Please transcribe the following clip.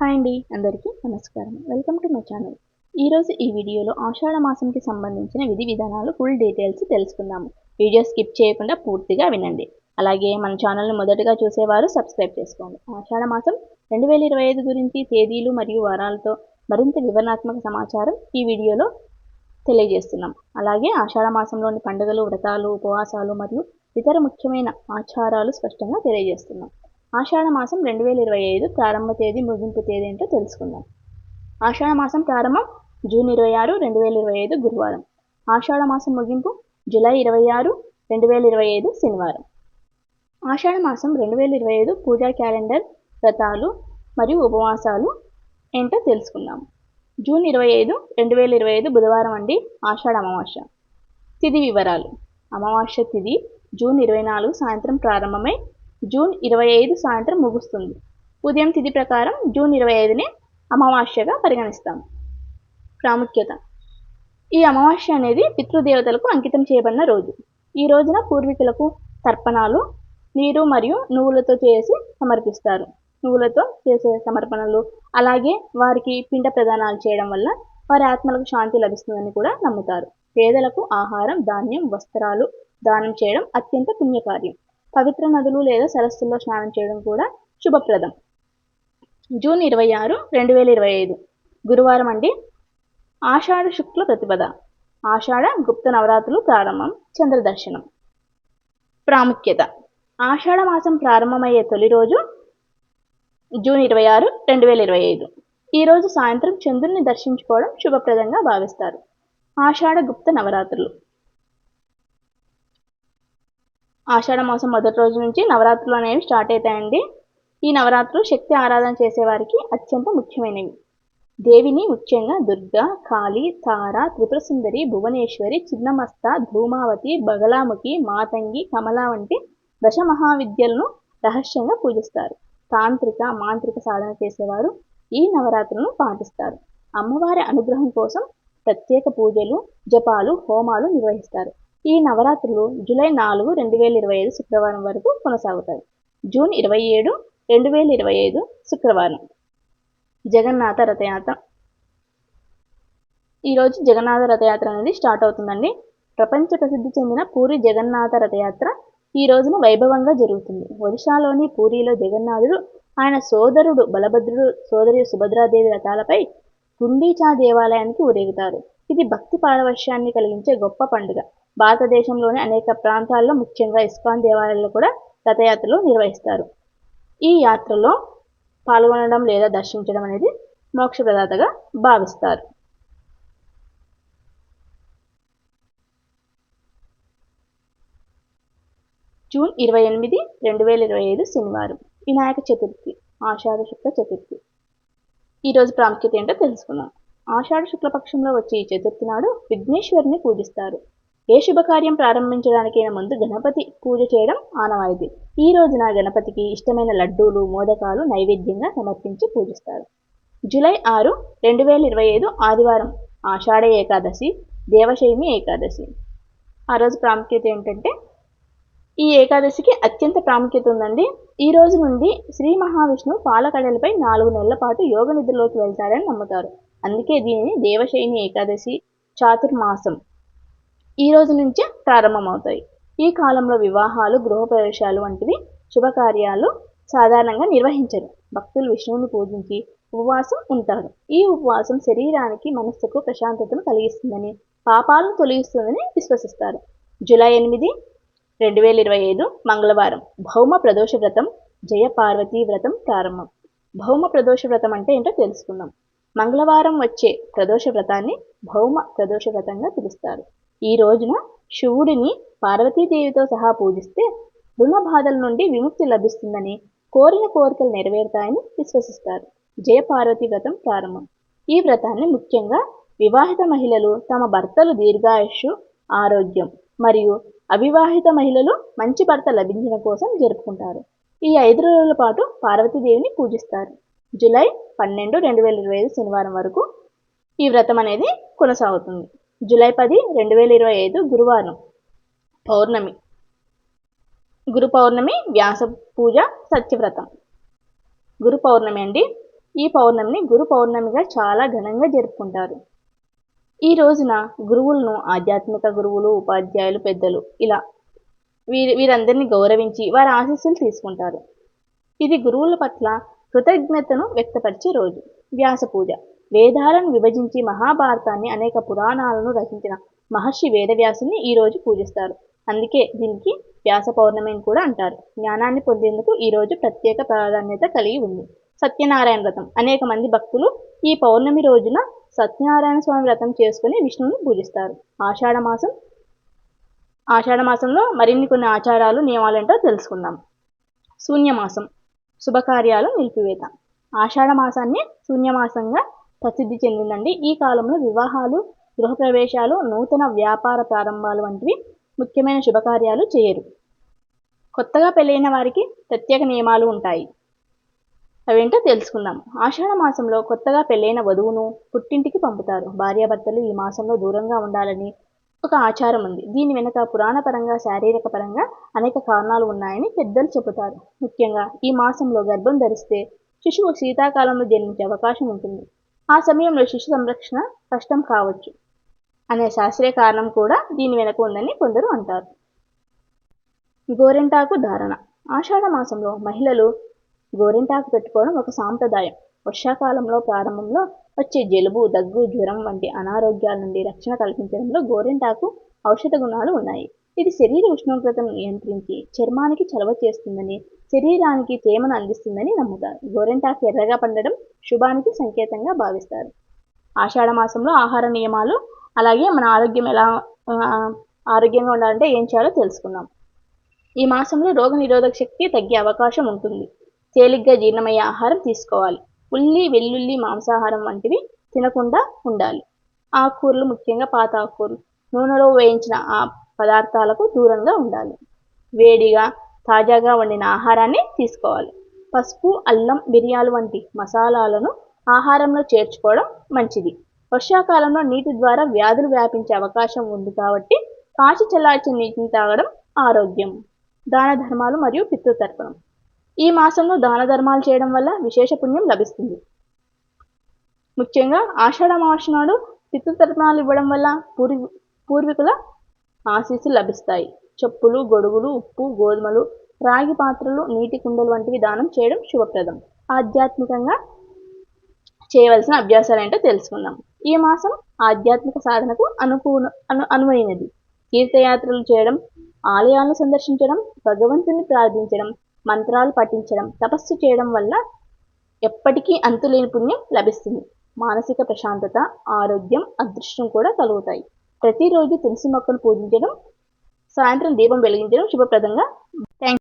Hi అండి అందరికీ నమస్కారం. వెల్కమ్ టు మై ఛానల్ ఈరోజు ఈ వీడియోలో ఆషాఢ మాసంకి సంబంధించిన విధి విధానాలు ఫుల్ డీటెయిల్స్ తెలుసుకుందాము వీడియో స్కిప్ చేయకుండా పూర్తిగా వినండి. అలాగే మన ఛానల్ని మొదటగా చూసేవారు సబ్స్క్రైబ్ చేసుకోండి. ఆషాఢ మాసం రెండు వేల ఇరవై ఐదు గురించి తేదీలు మరియు వారాలతో మరింత వివరణాత్మక సమాచారం ఈ వీడియోలో తెలియజేస్తున్నాం. అలాగే ఆషాఢ మాసంలోని పండుగలు వ్రతాలు ఉపవాసాలు మరియు ఇతర ముఖ్యమైన ఆచారాలు స్పష్టంగా తెలియజేస్తున్నాం. ఆషాఢ మాసం రెండు వేల ఇరవై ఐదు ప్రారంభ తేదీ ముగింపు తేదీ ఏంటో తెలుసుకుందాం. ఆషాఢ మాసం ప్రారంభం జూన్ ఇరవై ఆరు రెండు వేల ఇరవై ఐదు గురువారం. ఆషాఢ మాసం ముగింపు జూలై ఇరవై ఆరు రెండు వేల ఇరవై ఐదు శనివారం. ఆషాఢ మాసం రెండు వేల ఇరవై ఐదు పూజా క్యాలెండర్ వ్రతాలు మరియు ఉపవాసాలు ఏంటో తెలుసుకుందాం. జూన్ ఇరవై ఐదు రెండు వేల ఇరవై ఐదు బుధవారం అండి ఆషాఢ అమావాస్య. తిథి వివరాలు. అమావాస్య తిథి జూన్ ఇరవై నాలుగు సాయంత్రం ప్రారంభమై జూన్ ఇరవై ఐదు సాయంత్రం ముగుస్తుంది. ఉదయం తిథి ప్రకారం జూన్ ఇరవై ఐదుని అమావాస్యగా పరిగణిస్తాం. ప్రాముఖ్యత. ఈ అమావాస్య అనేది పితృదేవతలకు అంకితం చేయబడిన రోజు. ఈ రోజున పూర్వీకులకు తర్పణాలు నీరు మరియు నువ్వులతో చేసి సమర్పిస్తారు. నువ్వులతో చేసే సమర్పణలు అలాగే వారికి పిండ ప్రదానాలు చేయడం వల్ల వారి ఆత్మలకు శాంతి లభిస్తుందని కూడా నమ్ముతారు. పేదలకు ఆహారం ధాన్యం వస్త్రాలు దానం చేయడం అత్యంత పుణ్యకార్యం. పవిత్ర నదులు లేదా సరస్సుల్లో స్నానం చేయడం కూడా శుభప్రదం. జూన్ ఇరవై ఆరు రెండు వేల ఇరవై ఐదు. గురువారం అండి. ఆషాఢ శుక్ల ప్రతిపద. ఆషాఢ గుప్త నవరాత్రులు ప్రారంభం చంద్రదర్శనం. ప్రాముఖ్యత. ఆషాఢ మాసం ప్రారంభమయ్యే తొలి రోజు జూన్ ఇరవై ఆరు రెండు వేల ఇరవై ఐదు. ఈరోజు సాయంత్రం చంద్రుని దర్శించుకోవడం శుభప్రదంగా భావిస్తారు. ఆషాఢ గుప్త నవరాత్రులు. ఆషాఢ మాసం మొదటి రోజు నుంచి నవరాత్రులు అనేవి స్టార్ట్ అవుతాయండి. ఈ నవరాత్రులు శక్తి ఆరాధన చేసేవారికి అత్యంత ముఖ్యమైనవి. దేవిని ముఖ్యంగా దుర్గా కాళి తార త్రిపుర సుందరి భువనేశ్వరి చిన్నమస్త ధూమావతి బగలాముఖి మాతంగి కమల వంటి దశ మహావిద్యలను రహస్యంగా పూజిస్తారు. తాంత్రిక మాంత్రిక సాధన చేసేవారు ఈ నవరాత్రులను పాటిస్తారు. అమ్మవారి అనుగ్రహం కోసం ప్రత్యేక పూజలు జపాలు హోమాలు నిర్వహిస్తారు. ఈ నవరాత్రులు జూలై నాలుగు రెండు వేల ఇరవై ఐదు శుక్రవారం వరకు కొనసాగుతాయి. జూన్ ఇరవై ఏడు రెండు వేల ఇరవై ఐదు శుక్రవారం. జగన్నాథ రథయాత్ర. ఈరోజు జగన్నాథ రథయాత్ర అనేది స్టార్ట్ అవుతుందండి. ప్రపంచ ప్రసిద్ధి చెందిన పూరి జగన్నాథ రథయాత్ర ఈ రోజున వైభవంగా జరుగుతుంది. ఒడిశాలోని పూరిలో జగన్నాథుడు ఆయన సోదరుడు బలభద్రుడు సోదరి సుభద్రాదేవి రథాలపై గుండీచా దేవాలయానికి ఊరేగుతారు. ఇది భక్తి పారవశ్యాన్ని కలిగించే గొప్ప పండుగ. భారతదేశంలోని అనేక ప్రాంతాల్లో ముఖ్యంగా ఇస్కాన్ దేవాలయాల్లో కూడా రథయాత్రలు నిర్వహిస్తారు. ఈ యాత్రలో పాల్గొనడం లేదా దర్శించడం అనేది మోక్షప్రదాతగా భావిస్తారు. జూన్ ఇరవై ఎనిమిది రెండు వేల ఇరవై ఐదు శనివారం వినాయక చతుర్థి ఆషాఢ శుక్ల చతుర్థి. ఈరోజు ప్రాముఖ్యత ఏంటో తెలుసుకుందాం. ఆషాఢ శుక్లపక్షంలో వచ్చే ఈ చతుర్థి నాడు విఘ్నేశ్వరుని పూజిస్తారు. ఏ శుభకార్యం ప్రారంభించడానికైనా ముందు గణపతి పూజ చేయడం ఆనవాయితీ. ఈ రోజున గణపతికి ఇష్టమైన లడ్డూలు మోదకాలు నైవేద్యంగా సమర్పించి పూజిస్తారు. జూలై ఆరు రెండు వేల ఇరవై ఐదు ఆదివారం ఆషాఢ ఏకాదశి దేవశైని ఏకాదశి. ఆ రోజు ప్రాముఖ్యత ఏంటంటే ఈ ఏకాదశికి అత్యంత ప్రాముఖ్యత ఉందండి. ఈ రోజు నుండి శ్రీ మహావిష్ణువు పాలకడలపై నాలుగు నెలల పాటు యోగ నిద్రలోకి వెళ్తారని నమ్ముతారు. అందుకే దీనిని దేవశైని ఏకాదశి చాతుర్మాసం ఈ రోజు నుంచే ప్రారంభమవుతాయి. ఈ కాలంలో వివాహాలు గృహప్రవేశాలు వంటివి శుభకార్యాలు సాధారణంగా నిర్వహించరు. భక్తులు విష్ణువుని పూజించి ఉపవాసం ఉంటారు. ఈ ఉపవాసం శరీరానికి మనస్సుకు ప్రశాంతతను కలిగిస్తుందని పాపాలను తొలగిస్తుందని విశ్వసిస్తారు. జూలై ఎనిమిది రెండు వేల ఇరవై ఐదు మంగళవారం భౌమ ప్రదోష వ్రతం జయ పార్వతీ వ్రతం ప్రారంభం. భౌమ ప్రదోష వ్రతం అంటే ఏంటో తెలుసుకుందాం. మంగళవారం వచ్చే ప్రదోష వ్రతాన్ని భౌమ ప్రదోష వ్రతంగా పిలుస్తారు. ఈ రోజున శివుడిని పార్వతీదేవితో సహా పూజిస్తే రుణ బాధల నుండి విముక్తి లభిస్తుందని కోరిన కోరికలు నెరవేరుతాయని విశ్వసిస్తారు. జయపార్వతి వ్రతం ప్రారంభం. ఈ వ్రతాన్ని ముఖ్యంగా వివాహిత మహిళలు తమ భర్తలు దీర్ఘాయుష్షు ఆరోగ్యం మరియు అవివాహిత మహిళలు మంచి భర్త లభించడం కోసం జరుపుకుంటారు. ఈ ఐదు రోజుల పాటు పార్వతీదేవిని పూజిస్తారు. జూలై పన్నెండు రెండు వేల ఇరవై ఐదు శనివారం వరకు ఈ వ్రతం అనేది కొనసాగుతుంది. జూలై పది రెండు వేల ఇరవై ఐదు గురువారం పౌర్ణమి. గురు పౌర్ణమి వ్యాస పూజ సత్యవ్రతం. గురు పౌర్ణమి అండి. ఈ పౌర్ణమిని గురు పౌర్ణమిగా చాలా ఘనంగా జరుపుకుంటారు. ఈ రోజున గురువులను ఆధ్యాత్మిక గురువులు ఉపాధ్యాయులు పెద్దలు ఇలా వీరి వీరందరినీ గౌరవించి వారి ఆశీస్సులు తీసుకుంటారు. ఇది గురువుల పట్ల కృతజ్ఞతను వ్యక్తపరిచే రోజు. వ్యాస పూజ. వేదాలను విభజించి మహాభారతాన్ని అనేక పురాణాలను రచించిన మహర్షి వేదవ్యాసుని ఈ రోజు పూజిస్తారు. అందుకే దీనికి వ్యాస పౌర్ణమి అని కూడా అంటారు. జ్ఞానాన్ని పొందేందుకు ఈ రోజు ప్రత్యేక ప్రాధాన్యత కలిగి ఉంది. సత్యనారాయణ వ్రతం. అనేక మంది భక్తులు ఈ పౌర్ణమి రోజున సత్యనారాయణ స్వామి వ్రతం చేసుకుని విష్ణువుని పూజిస్తారు. ఆషాఢ మాసం ఆషాఢ మాసంలో మరిన్ని కొన్ని ఆచారాలు నియమాలు ఏంటో తెలుసుకుందాం. శూన్యమాసం శుభకార్యాలు నిలిపివేత. ఆషాఢ మాసాన్ని శూన్యమాసంగా ప్రసిద్ధి చెందిందండి. ఈ కాలంలో వివాహాలు గృహప్రవేశాలు నూతన వ్యాపార ప్రారంభాలు వంటివి ముఖ్యమైన శుభకార్యాలు చేయరు. కొత్తగా పెళ్ళైన వారికి ప్రత్యేక నియమాలు ఉంటాయి. అవేంటో తెలుసుకుందాం. ఆషాఢ మాసంలో కొత్తగా పెళ్ళైన వధువును పుట్టింటికి పంపుతారు. భార్యాభర్తలు ఈ మాసంలో దూరంగా ఉండాలని ఒక ఆచారం ఉంది. దీని వెనుక పురాణపరంగా శారీరక పరంగా అనేక కారణాలు ఉన్నాయని పెద్దలు చెబుతారు. ముఖ్యంగా ఈ మాసంలో గర్భం ధరిస్తే శిశువు శీతాకాలంలో జన్మించే అవకాశం ఉంటుంది. ఆ సమయంలో శిశు సంరక్షణ కష్టం కావచ్చు అనే శాస్త్రీయ కారణం కూడా దీని వెనుక ఉందని కొందరు అంటారు. గోరింటాకు ధారణ. ఆషాఢ మాసంలో మహిళలు గోరింటాకు పెట్టుకోవడం ఒక సాంప్రదాయం. వర్షాకాలంలో ప్రారంభంలో వచ్చే జలుబు దగ్గు జ్వరం వంటి అనారోగ్యాల నుండి రక్షణ కల్పించడంలో గోరింటాకు ఔషధ గుణాలు ఉన్నాయి. ఇది శరీర ఉష్ణోగ్రతను నియంత్రించి చర్మానికి చలవ చేస్తుందని శరీరానికి తేమను అందిస్తుందని నమ్ముతారు. గోరింటాకు ఎర్రగా పండడం శుభానికి సంకేతంగా భావిస్తారు. ఆషాఢ మాసంలో ఆహార నియమాలు అలాగే మన ఆరోగ్యం ఎలా ఆరోగ్యంగా ఉండాలంటే ఏం చేయాలో తెలుసుకుందాం. ఈ మాసంలో రోగ నిరోధక శక్తి తగ్గే అవకాశం ఉంటుంది. తేలిగ్గా జీర్ణమయ్యే ఆహారం తీసుకోవాలి. ఉల్లి వెల్లుల్లి మాంసాహారం వంటివి తినకుండా ఉండాలి. ఆకుకూరలు ముఖ్యంగా పాత ఆకుకూరలు. నూనెలో వేయించిన ఆ పదార్థాలకు దూరంగా ఉండాలి. వేడిగా తాజాగా వండిన ఆహారాన్ని తీసుకోవాలి. పసుపు అల్లం మిరియాలు వంటి మసాలాలను ఆహారంలో చేర్చుకోవడం మంచిది. వర్షాకాలంలో నీటి ద్వారా వ్యాధులు వ్యాపించే అవకాశం ఉంది కాబట్టి కాచి చల్లార్చిన నీటిని తాగడం ఆరోగ్యం. దాన ధర్మాలు మరియు పితృతర్పణం. ఈ మాసంలో దాన ధర్మాలు చేయడం వల్ల విశేష పుణ్యం లభిస్తుంది. ముఖ్యంగా ఆషాఢ మాసం నాడు పితృతర్పణాలు ఇవ్వడం వల్ల పూర్వి పూర్వీకుల ఆశీస్సులు లభిస్తాయి. చెప్పులు గొడుగులు ఉప్పు గోధుమలు రాగి పాత్రలు నీటి కుండలు వంటివి దానం చేయడం శుభప్రదం. ఆధ్యాత్మికంగా చేయవలసిన అభ్యాసాలు ఏంటో తెలుసుకుందాం. ఈ మాసం ఆధ్యాత్మిక సాధనకు అనుకూల అను అనువైనది. తీర్థయాత్రలు చేయడం ఆలయాలను సందర్శించడం భగవంతుని ప్రార్థించడం మంత్రాలు పఠించడం తపస్సు చేయడం వల్ల ఎప్పటికీ అంతులేని పుణ్యం లభిస్తుంది. మానసిక ప్రశాంతత ఆరోగ్యం అదృష్టం కూడా కలుగుతాయి. ప్రతిరోజు తులసి మొక్కను పూజించడం సాయంత్రం దీపం వెలిగించడం శుభప్రదంగా థ్యాంక్